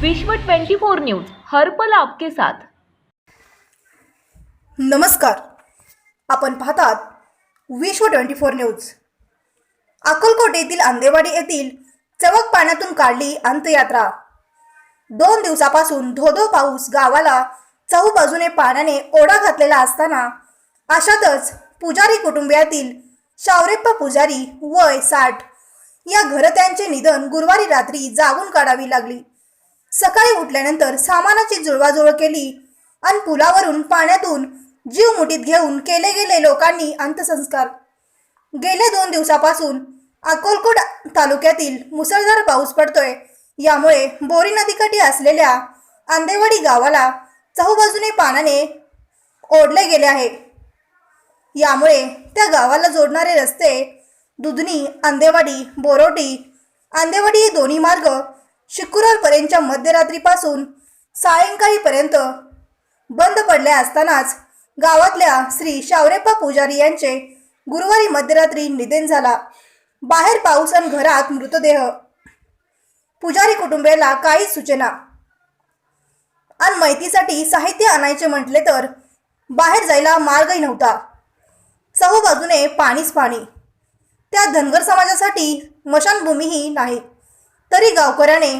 विश्व 24 न्यूज हर पल आपके साथ. नमस्कार. आपण पाहतात विश्व ट्वेंटी फोर न्यूज. अकोलकोट येथील आंदेवाडी येथील चवक पाण्यातून काढली अंत्ययात्रा. दोन दिवसापासून धोधो पाऊस गावाला चहूबाजूने पाण्याने ओढा घातलेला असताना अशातच पुजारी कुटुंबियातील शावरेप्पा पुजारी वय साठ या घरत्यांचे निधन गुरुवारी रात्री जागून काढावी लागली. सकाळी उठल्यानंतर सामानाची जुळवाजुळव केली आणि पुलावरून पाण्यातून जीव मुठीत घेऊन केले गेले लोकांनी अंत्यसंस्कार. गेल्या दोन दिवसापासून अकोलकोट तालुक्यातील मुसळधार पाऊस पडतोय. यामुळे बोरी नदीकाठी असलेल्या आंदेवाडी गावाला चहूबाजूने पाण्याने ओढले गेले आहे. यामुळे त्या गावाला जोडणारे रस्ते दुधनी आंदेवाडी बोरोटी आंदेवाडी हे दोन्ही मार्ग शुक्रवारपर्यंतच्या मध्यरात्रीपासून सायंकाळीपर्यंत बंद पडले असतानाच गावातल्या श्री शावरेप्पा पुजारी यांचे गुरुवारी मध्यरात्री निधन झाला. बाहेर पाऊस आणि घरात मृतदेह. पुजारी कुटुंबियाला काही सूचना. आणि माहितीसाठी साहित्य आणायचे म्हटले तर बाहेर जायला मार्गही नव्हता. चहूबाजूने पाणीच पाणी. त्या धनगर समाजासाठी मशानभूमीही नाही. तरी गावकऱ्याने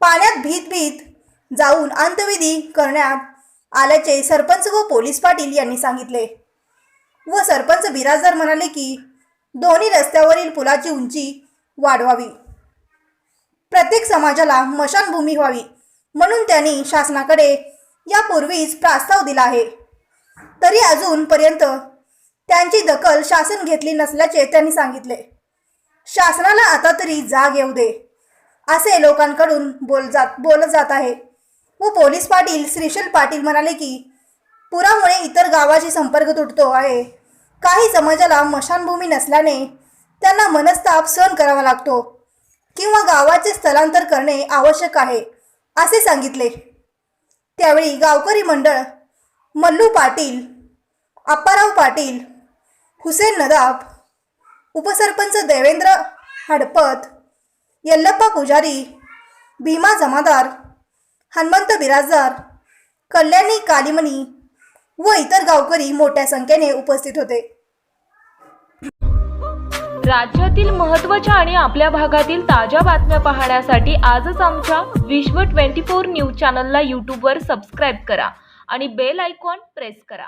पाण्यात भीत भीत जाऊन अंत्यविधी करण्यात आल्याचे सरपंच व पोलीस पाटील यांनी सांगितले. व सरपंच बिराजदार म्हणाले की दोन्ही रस्त्यावरील पुलाची उंची वाढवावी. प्रत्येक समाजाला मशानभूमी व्हावी म्हणून त्यांनी शासनाकडे यापूर्वीच प्रस्ताव दिला आहे. तरी अजूनपर्यंत त्यांची दखल शासन घेतली नसल्याचे त्यांनी सांगितले. शासनाला आता तरी जाग येऊ दे. असे लोकांकडून बोल जात बोलत जात आहे. व पोलीस पाटील श्रीशल पाटील म्हणाले की पुरामुळे इतर गावाशी संपर्क तुटतो आहे. काही समाजाला मशानभूमी नसल्याने त्यांना मनस्ताप सहन करावा लागतो किंवा गावाचे स्थलांतर करणे आवश्यक आहे असे सांगितले. त्यावेळी गावकरी मंडळ मल्लू पाटील आप्पाराव पाटील हुसेन नदाब उपसरपंच देवेंद्र हडपत यल्लप्पा पुजारी भीमा जमादार हनुमंत बिराजदार कल्याणी कालिमणी व इतर गावकरी मोठ्या संख्येने उपस्थित होते. राज्यातील महत्त्वाच्या आणि आपल्या भागातील ताज्या बातम्या पाहण्यासाठी आजच आमच्या विश्व 24 न्यूज चॅनलला यूट्यूबवर सबस्क्राईब करा आणि बेल आयकॉन प्रेस करा.